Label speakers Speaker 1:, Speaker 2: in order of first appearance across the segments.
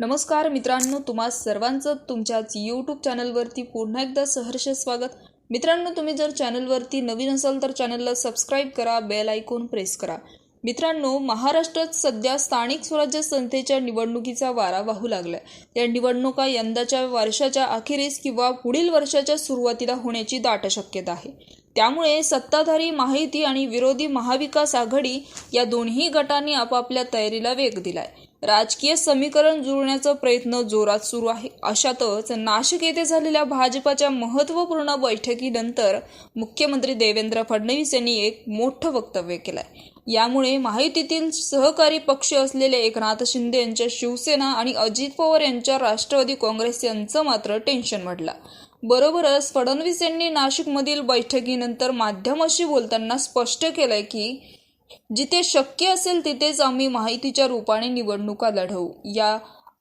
Speaker 1: नमस्कार मित्रांनो तुम्हा सर्वांचं तुमच्याच यूट्यूब चॅनलवरती पुन्हा एकदा सहर्ष स्वागत. मित्रांनो तुम्ही जर चॅनलवरती नवीन असाल तर चॅनलला सबस्क्राईब करा बेल आयकॉन प्रेस करा. मित्रांनो महाराष्ट्रात सध्या स्थानिक स्वराज्य संस्थेच्या निवडणुकीचा वारा वाहू लागलाय. या निवडणुका यंदाच्या वर्षाच्या अखेरीस किंवा पुढील वर्षाच्या सुरुवातीला होण्याची दाट शक्यता आहे. त्यामुळे सत्ताधारी माहिती आणि विरोधी महाविकास आघाडी या दोन्ही गटांनी आपापल्या तयारीला वेग दिलाय. राजकीय समीकरण जुळण्याचा प्रयत्न जोरात सुरू आहे. अशातच नाशिक येथे झालेल्या भाजपाच्या महत्त्वपूर्ण बैठकीनंतर मुख्यमंत्री देवेंद्र फडणवीस यांनी एक मोठं वक्तव्य केलंय. यामुळे माहितीतील सहकारी पक्ष असलेले एकनाथ शिंदे यांच्या शिवसेना आणि अजित पवार यांच्या राष्ट्रवादी काँग्रेस यांचं मात्र टेन्शन वाढलं. बरोबरच फडणवीस यांनी नाशिकमधील बैठकीनंतर माध्यमाशी बोलताना स्पष्ट केलंय की जिथे शक्य असेल तिथेच आम्ही माहितीच्या रूपाने निवडणुका लढवू. या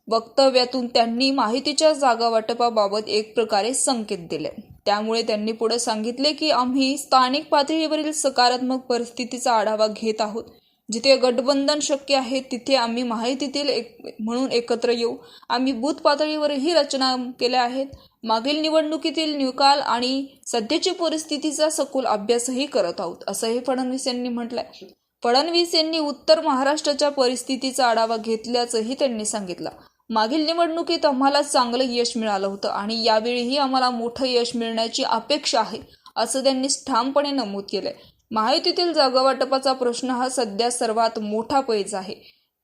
Speaker 1: वक्तव्यातून त्यांनी माहितीच्या जागा वाटपाबाबत एक प्रकारे संकेत दिले. त्यामुळे त्यांनी पुढे सांगितले की आम्ही स्थानिक पातळीवरील सकारात्मक परिस्थितीचा आढावा घेत आहोत. जिथे गठबंधन शक्य आहे तिथे आम्ही माहितीतील एक म्हणून एकत्र येऊ. आम्ही बूथ पातळीवरही रचना केल्या आहेत. मागील निवडणुकीतील निकाल आणि सध्याची परिस्थितीचा सखोल अभ्यासही करत आहोत असंही फडणवीस यांनी म्हटलंय. फडणवीस यांनी उत्तर महाराष्ट्राच्या परिस्थितीचा आढावा घेतल्याचंही त्यांनी सांगितलं. मागील निवडणुकीत आम्हाला चांगलं यश मिळालं होतं आणि यावेळीही आम्हाला मोठं यश मिळण्याची अपेक्षा आहे असं त्यांनी ठामपणे नमूद केलंय. माहितीतील जागावाटपाचा प्रश्न हा सध्या सर्वात मोठा पैज आहे.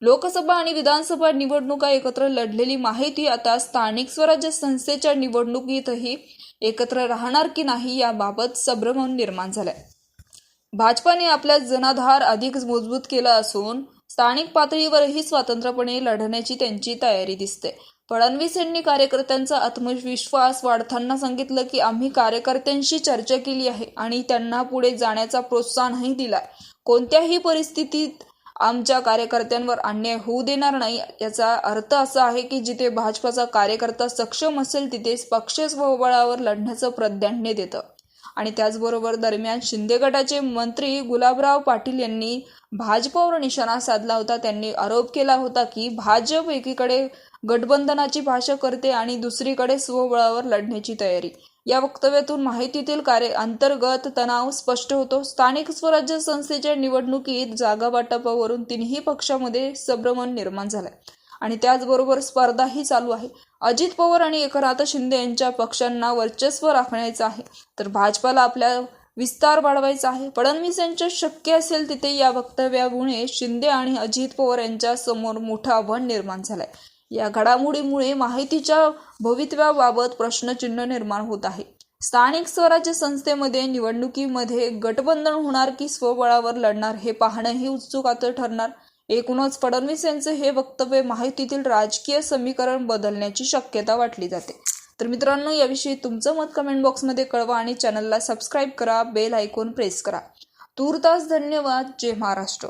Speaker 1: लोकसभा आणि विधानसभा निवडणुका एकत्र लढलेली माहिती आता स्थानिक स्वराज्य संस्थेच्या निवडणुकीतही एकत्र राहणार की नाही याबाबत संभ्रम निर्माण झालाय. भाजपाने आपला जनाधार अधिक मजबूत केला असून स्थानिक पातळीवरही स्वतंत्रपणे लढण्याची त्यांची तयारी दिसते. फडणवीस यांनी कार्यकर्त्यांचा आत्मविश्वास वाढताना सांगितलं की आम्ही कार्यकर्त्यांशी चर्चा केली आहे आणि त्यांना पुढे जाण्याचा प्रोत्साहनही दिलाय. कोणत्याही परिस्थितीत आमच्या कार्यकर्त्यांवर अन्याय होऊ देणार नाही याचा अर्थ असा आहे की जिथे भाजपाचा कार्यकर्ता सक्षम असेल तिथेच पक्ष स्वबळावर लढण्याचं प्राधान्य देतं. आणि त्याचबरोबर दरम्यान शिंदे गटाचे मंत्री गुलाबराव पाटील यांनी भाजपावर निशाणा साधला होता. त्यांनी आरोप केला होता की भाजप एकीकडे गठबंधनाची भाषा करते आणि दुसरीकडे स्वबळावर लढण्याची तयारी. या वक्तव्यातून माहितीतील कार्य अंतर्गत तणाव स्पष्ट होतो. स्थानिक स्वराज्य संस्थेच्या निवडणुकीत जागा वाटपावरून तिन्ही पक्षामध्ये संभ्रमण निर्माण झालाय. आणि त्याचबरोबर स्पर्धाही चालू आहे. अजित पवार आणि एकनाथ शिंदे यांच्या पक्षांना वर्चस्व राखण्याचं आहे. तर भाजपाला आपल्या विस्तार वाढवायचा आहे. फडणवीस यांच्या शक्य असेल तिथे या वक्तव्यामुळे शिंदे आणि अजित पवार यांच्या समोर मोठं आव्हान निर्माण झालंय. या घडामोडीमुळे माहितीच्या भवितव्याबाबत प्रश्नचिन्ह निर्माण होत आहे. स्थानिक स्वराज्य संस्थेमध्ये निवडणुकीमध्ये गठबंधन होणार की स्वबळावर लढणार हे पाहणंही उत्सुकाचं ठरणार. एकूणच फडणवीस यांचे हे वक्तव्य माहितीतील राजकीय समीकरण बदलण्याची शक्यता वाटली जाते. तर मित्रांनो याविषयी तुमचं मत कमेंट बॉक्समध्ये कळवा आणि चॅनलला सबस्क्राईब करा बेल आयकॉन प्रेस करा. तूर्तास धन्यवाद. जय महाराष्ट्र.